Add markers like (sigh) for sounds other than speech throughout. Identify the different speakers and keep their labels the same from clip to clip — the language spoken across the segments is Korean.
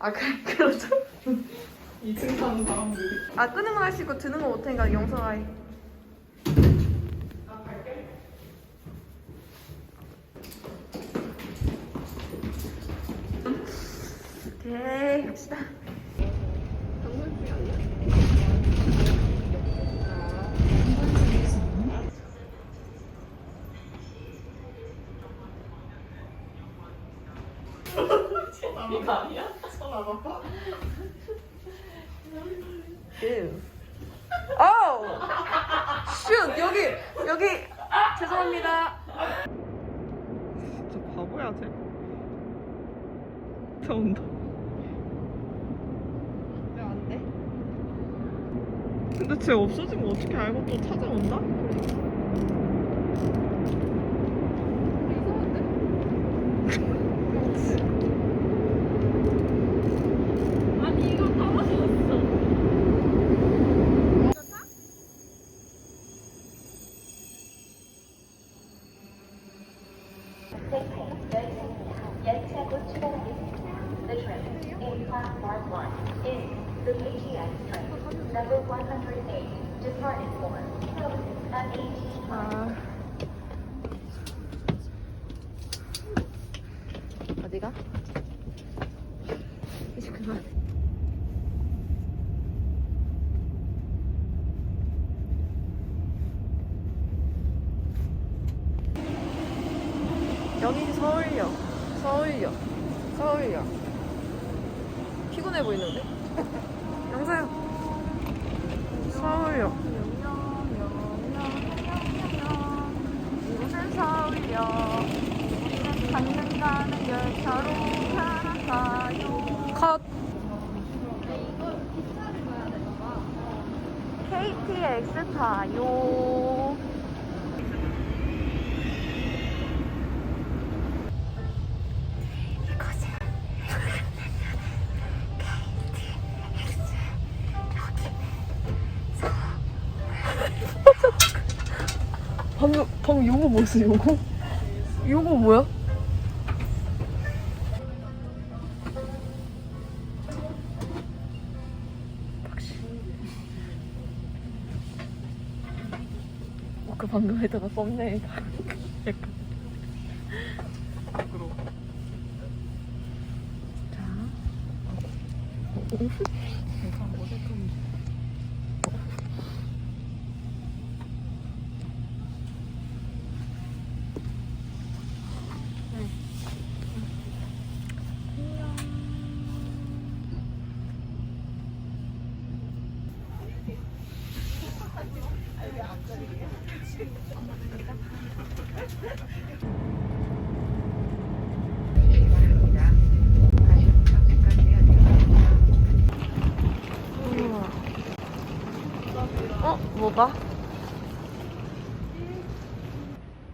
Speaker 1: 아 그래 그렇죠
Speaker 2: 2층 사는 사람들이.
Speaker 1: 아 끄는 건 할 수 있고 드는 건 못하니까 영상 아이 오케이 갑시다
Speaker 2: 이거 아니야?
Speaker 1: 그. 오! 슛! 여기! 여기! 죄송합니다.
Speaker 2: 진짜 바보야, 쟤. 쟤 온다.
Speaker 1: 왜안 돼?
Speaker 2: 근데 쟤 없어진 거 어떻게 알고 또 찾아온다?
Speaker 3: The train in platform 1 is the PTX train, number 108, departing for Hilton at 18.
Speaker 1: 아. 여기 서울역. 서울역. 서울역. 피곤해 보이는데? 영사요. 서울역. 이곳은 서울역. 우리는 강릉 가는 열차로 갈아가요. 컷. KTX 타요. 방금 요거 뭐였어 요거? 요거 뭐야? 어, 그 방금 했다가 썸네일 약간
Speaker 2: 부끄러워.
Speaker 1: 자
Speaker 2: 괜찮아, 어색함.
Speaker 1: 우와. 어? 뭐가?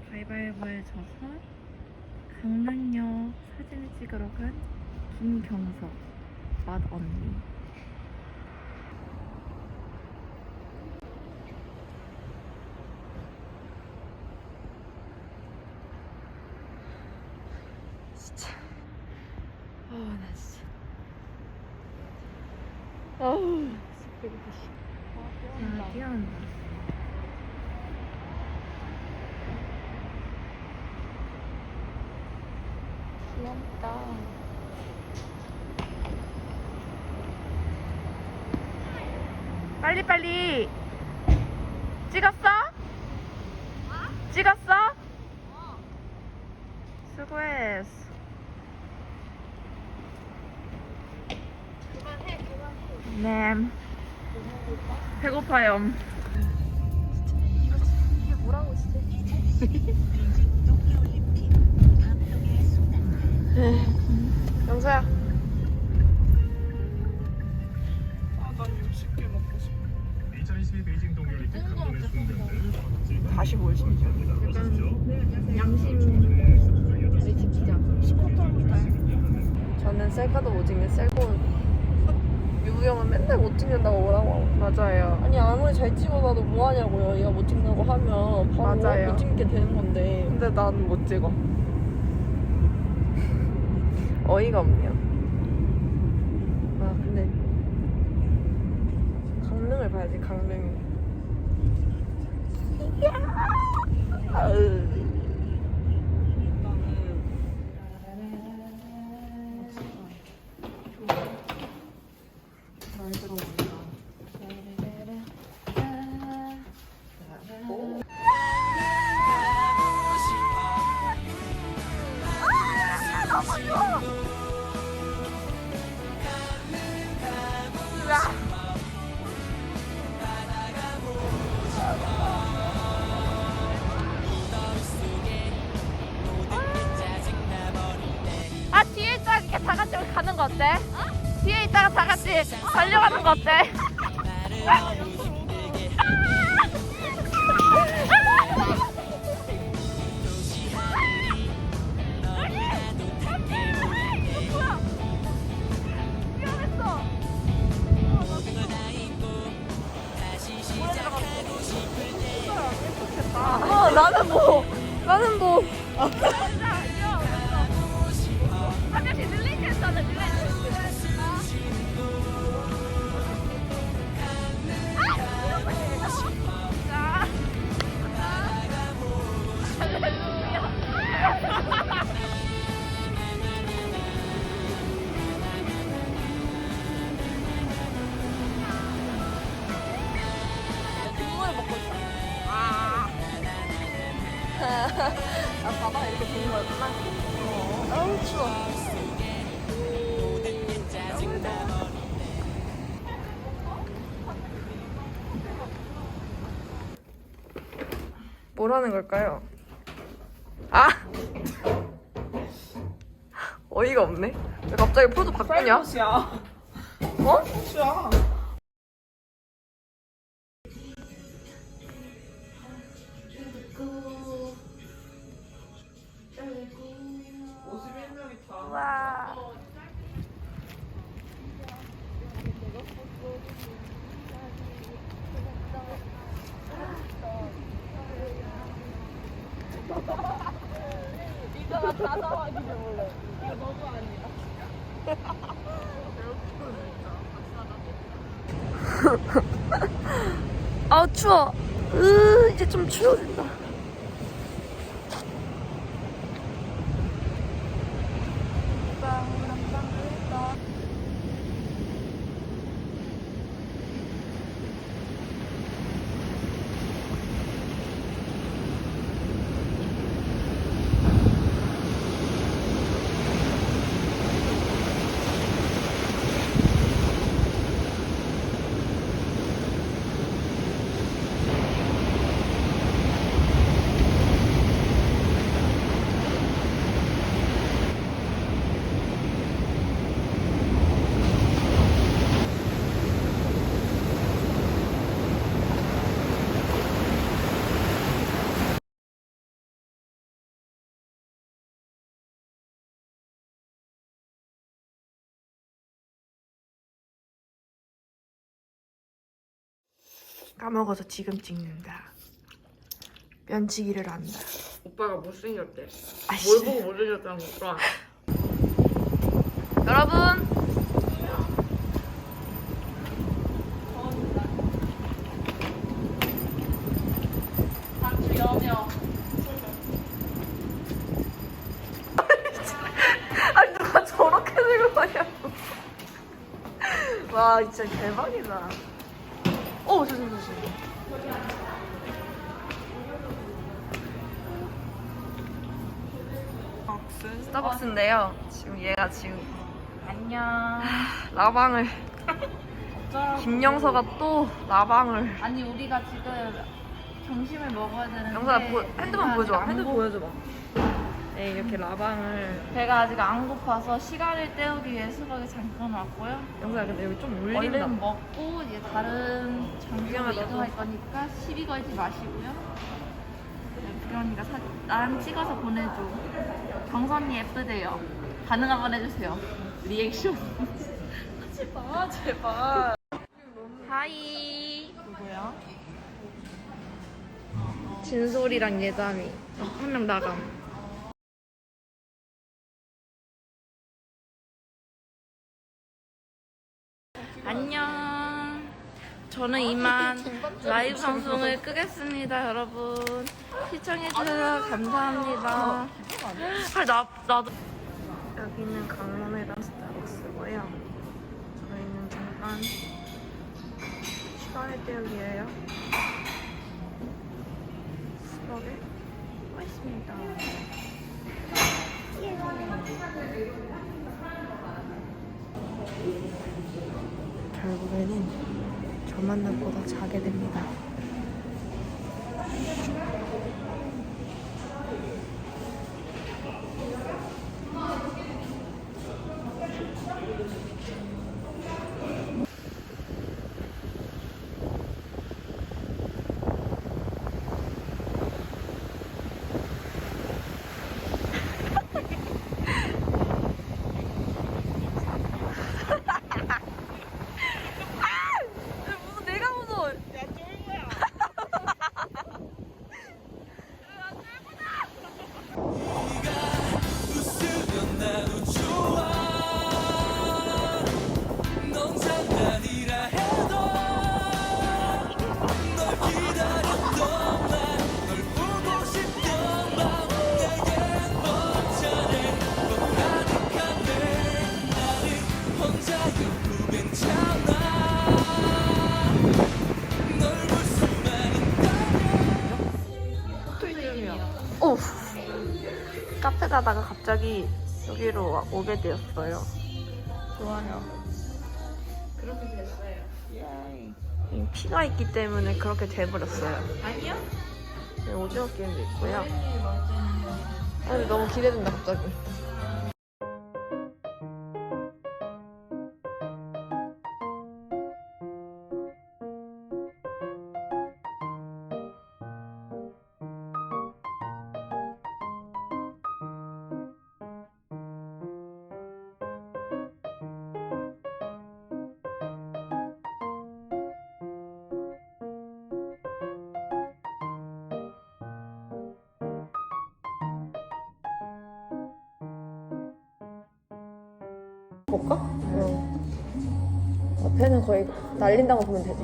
Speaker 4: 가위바위보에 져서 강릉역 사진을 찍으러 간 김경석 맛 언니
Speaker 1: 진짜. 아, 나 진짜. 아우, 진짜 배고파. 씨.
Speaker 4: 아 뛰어온다
Speaker 1: 귀엽다. 빨리 빨리. 찍었어? 찍었어? 수고했어. 네. 배고파요. 이게 뭐라고 진짜? 영서야.
Speaker 2: 아, 난 60개 먹고 싶어.
Speaker 5: 2022 베이징 동계올림픽 강릉의 순간을
Speaker 1: 다시 뭘 심지어. 저는 셀카도 못 찍는 셀고 유경은 맨날 못 찍는다고 뭐라고
Speaker 2: 맞아요.
Speaker 1: 아니 아무리 잘 찍어봐도 뭐하냐고요. 얘가 못 찍는다고 하면 바로
Speaker 2: 맞아요.
Speaker 1: 못 찍게 되는 건데.
Speaker 2: 근데 난 못 찍어. (laughs)
Speaker 1: 어이가 없네요. 아 근데
Speaker 4: 강릉을 봐야지 강릉. (laughs) 야! 아으. 달려
Speaker 1: 하는 걸까요? 아! (laughs) 어이가 없네. 왜 갑자기 포즈 바꾸냐? 어?
Speaker 2: 쌀국수야.
Speaker 1: 아우 (laughs) 추워. 으 이제 좀 추워진다. 까먹어서 지금 찍는다. 면치기를 한다.
Speaker 2: 오빠가 못생겼대.
Speaker 1: 아이씨.
Speaker 2: 뭘 보고 못생겼다는 거야? (laughs)
Speaker 1: 여러분 (laughs) 아니 누가 저렇게 들고 가냐고 (laughs) 와 진짜 대박이다 어 조심 조심
Speaker 2: 박스.
Speaker 1: 스타벅스인데요. 지금 얘가 지금
Speaker 4: 안녕.
Speaker 1: 라방을. 김영서가 또 라방을.
Speaker 4: 아니 우리가 지금 점심을 먹어야 되는데
Speaker 1: 영서야 보, 핸드폰
Speaker 4: 안
Speaker 1: 핸드폰
Speaker 4: 고-
Speaker 1: 보여줘봐 네 이렇게 라방을.
Speaker 4: 배가 아직 안 고파서 시간을 때우기 위해 수박에 잠깐 왔고요.
Speaker 1: 영서야 근데 여기 좀 울린다.
Speaker 4: 얼른 먹고 이제 다른 장소로 이동할 거니까 시비 걸지 마시고요. 네, 구경이가 사, 나랑 찍어서 보내줘. 경선이 예쁘대요. 반응 한번 해주세요. 리액션. (laughs)
Speaker 1: 아 제발.
Speaker 4: 하이.
Speaker 2: 누구야?
Speaker 1: 진솔이랑 예담이. 한 명 나감
Speaker 4: 안녕 저는 이만 라이브 방송을 끄겠습니다, 여러분. 시청해주셔서 감사합니다. 아, 나, 나도.
Speaker 1: 여기는 강남의당 스타벅스고요. 저희는 잠깐 쉬어야 되기에요. 수박에 와 있습니다. 결국에는 저 만남보다 자게 됩니다. 오 카페 가다가 갑자기 여기로 와- 오게 되었어요. 좋아요. 그렇게 됐어요. 피가 있기 때문에 그렇게 돼버렸어요.
Speaker 4: 아니요?
Speaker 1: 네, 오징어 게임도 있고요. 아, 근데 너무 기대된다 갑자기. 볼까? 응. 앞에는 거의 날린다고 보면 되지.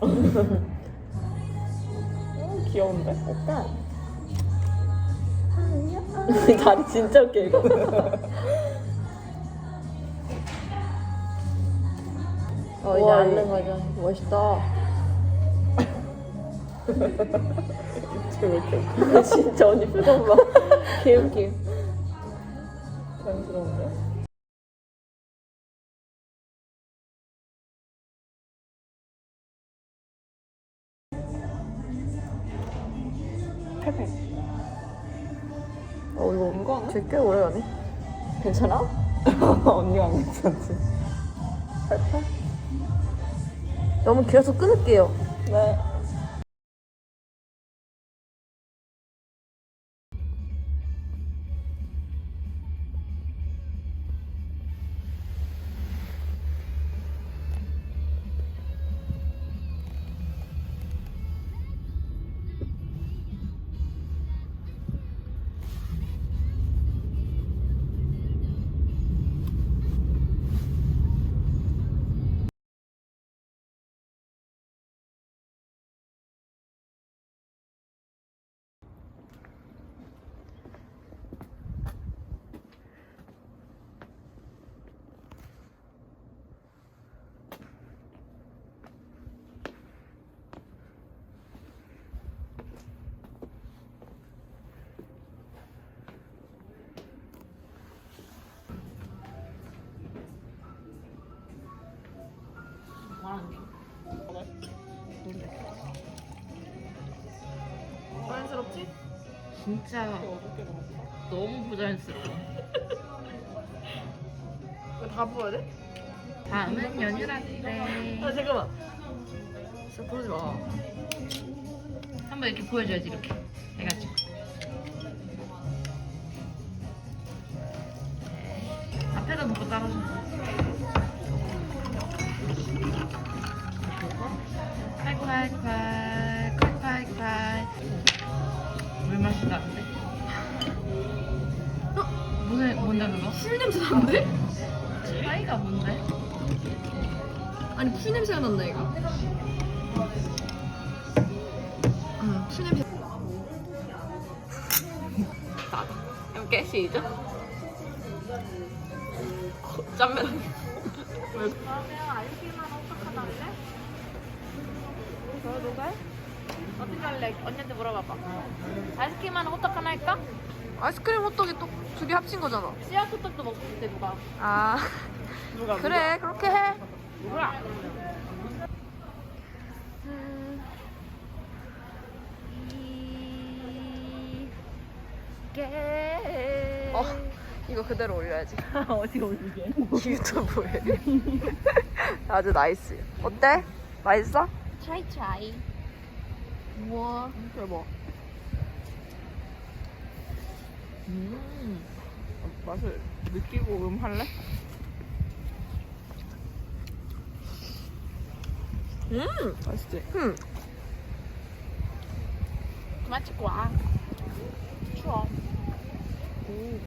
Speaker 1: 어, 귀여운데? 오빠. (laughs) 다리 진짜 웃겨 이거. (laughs) 어 이제 앉는 거죠. 멋있다. (laughs) 진짜 진짜 언니 표정 봐. 개웃김. 자연스러운데? 팔팔. 어 이거 이거 되게 꽤 오래 가네. 괜찮아? (laughs) 언니가 안 괜찮지. 팔팔? 너무 길어서 끊을게요. 네.
Speaker 2: 자연스럽지?
Speaker 4: 진짜 너무 부자연스러워.
Speaker 2: 이거 다 부어야 돼?
Speaker 4: 다음은 연유라떼.
Speaker 2: 아 잠깐만. 진짜 부르지 마.
Speaker 4: 한번 이렇게 보여줘야지 이렇게
Speaker 1: 아니 풀 냄새가 난다 이거. 응, 풀 냄새.
Speaker 6: 자, 함께 시작. 짬매.
Speaker 4: 그러면 아이스크림만 어떡하다는데? 저 누가? 어떻게 할래? 언니한테 물어봐봐. 아이스크림만 호떡 하나 할까?
Speaker 1: 아이스크림 호떡이 또 두 개 합친 거잖아.
Speaker 4: 씨앗 호떡도 싶대 누가?
Speaker 1: 아
Speaker 4: 누가?
Speaker 1: 그래 그렇게 해.
Speaker 4: 누가? 이게
Speaker 1: 어 이거 그대로 올려야지. (laughs)
Speaker 4: 어디 올리게?
Speaker 1: 유튜브에. (laughs) 아주 나이스. 어때? 맛있어?
Speaker 4: 트라이 트라이.
Speaker 1: 우와 대박. 음 맛을 느끼고 음 할래? 음 맛있지. 음
Speaker 4: 맛있고 와. 추워.
Speaker 1: 오.